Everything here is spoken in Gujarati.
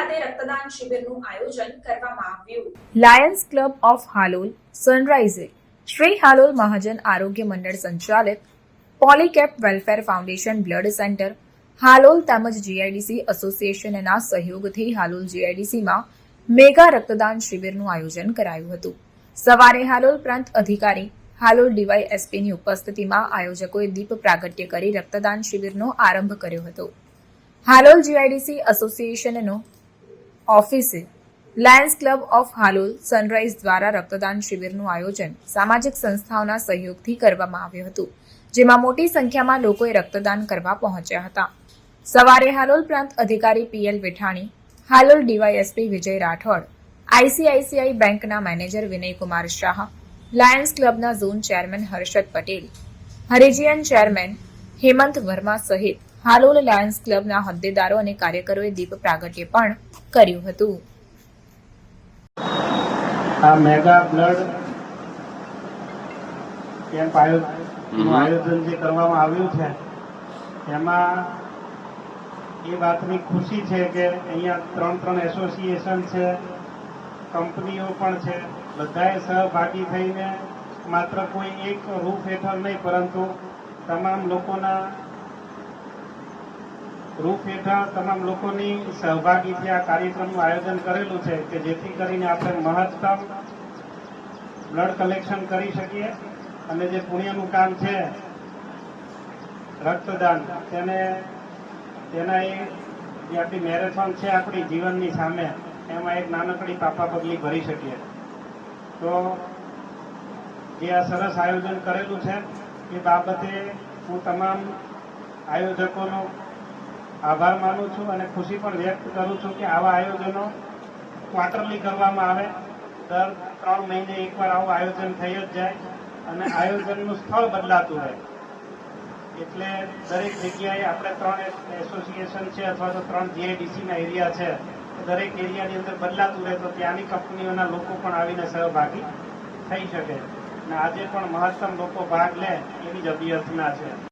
ખાતે રક્તદાન શિબિરનું આયોજન કરવામાં આવ્યું. લાયન્સ ક્લબ ઓફ હાલોલ સનરાઇઝે શ્રી હાલોલ મહાજન આરોગ્ય મંડળ સંચાલિત Polycap welfare foundation blood centre, Halol તેમજ જીઆઈડીસી એસોસિએશનના સહયોગથી હાલોલ જીઆઈડીસીમાં મેગા રક્તદાન શિબિરનું આયોજન કરાયું હતું. સવારે હાલોલ પ્રાંત અધિકારી હાલોલ ડીવાય ઉપસ્થિતિમાં આયોજકોએ દીપ પ્રાગટ્ય કરી રક્તદાન શિબિરનો આરંભ કર્યો હતો. હાલોલ જીઆઈડીસી એસોસિએશનનો ઓફિસે lions club of Halol sunrise દ્વારા રક્તદાન શિબિરનું આયોજન સામાજિક સંસ્થાઓના સહયોગથી કરવામાં આવ્યું હતું, જેમાં મોટી સંખ્યામાં લોકોએ રક્તદાન કરવા પહોંચ્યા હતા. સવારે હાલોલ પ્રાંત અધિકારી PL Vithani, Halol DYSP Vijay Rathod, ICICI બેંકના manager Vinaykumar Shah, lions ક્લબના zone chairman Harshad Patel, region chairman Hemant Varma સહિત હાલોલ લાયન્સ ક્લબના હોદ્દેદારો અને કાર્યકરોએ દીપ પ્રાગટ્ય પણ કર્યું હતું. આ મેગા બ્લડ કેમ્પ આયોજન જે કરવામાં આવ્યું છે એમાં એ વાતની ખુશી છે કે અહીંયા ત્રણ ત્રણ એસોસિએશન છે કંપનીઓ પણ છે બધાએ સહભાગી થઈને માત્ર કોઈ એક રૂફ હેઠળ નહીં પરંતુ તમામ લોકોના રૂફ હેઠળ તમામ લોકોની સહભાગીથી આ કાર્યક્રમનું આયોજન કરેલું છે કે જેથી કરીને આપણે મહત્તમ બ્લડ કલેક્શન કરી શકીએ અને જે પુણ્યનું કામ છે રક્તદાન, તેને તેના એ જે આપણી મેરેથોન છે આપણી જીવનની સામે, એમાં એક નાનકડી પાપા પગલી ભરી શકીએ. તો જે આ સરસ આયોજન કરેલું છે, એ બાબતે હું તમામ આયોજકોનો આભાર માનું છું અને ખુશી પણ વ્યક્ત કરું છું કે આવા આયોજનો ક્વાર્ટરલી કરવામાં આવે. દર ત્રણ મહિને એકવાર આવું આયોજન થઈ જ જાય અને આયોજનનું સ્થળ બદલાતું રહે. એટલે દરેક જગ્યાએ આપણે ત્રણ એસોસિએશન છે અથવા તો ત્રણ જીઆઈડીસીના એરિયા છે દરેક એરિયાની અંદર બદલાતું રહે તો ત્યાંની કંપનીઓના લોકો પણ આવીને સહભાગી થઈ શકે. અને આજે પણ મહત્તમ લોકો ભાગ લે એવી જ અભ્યર્થના છે.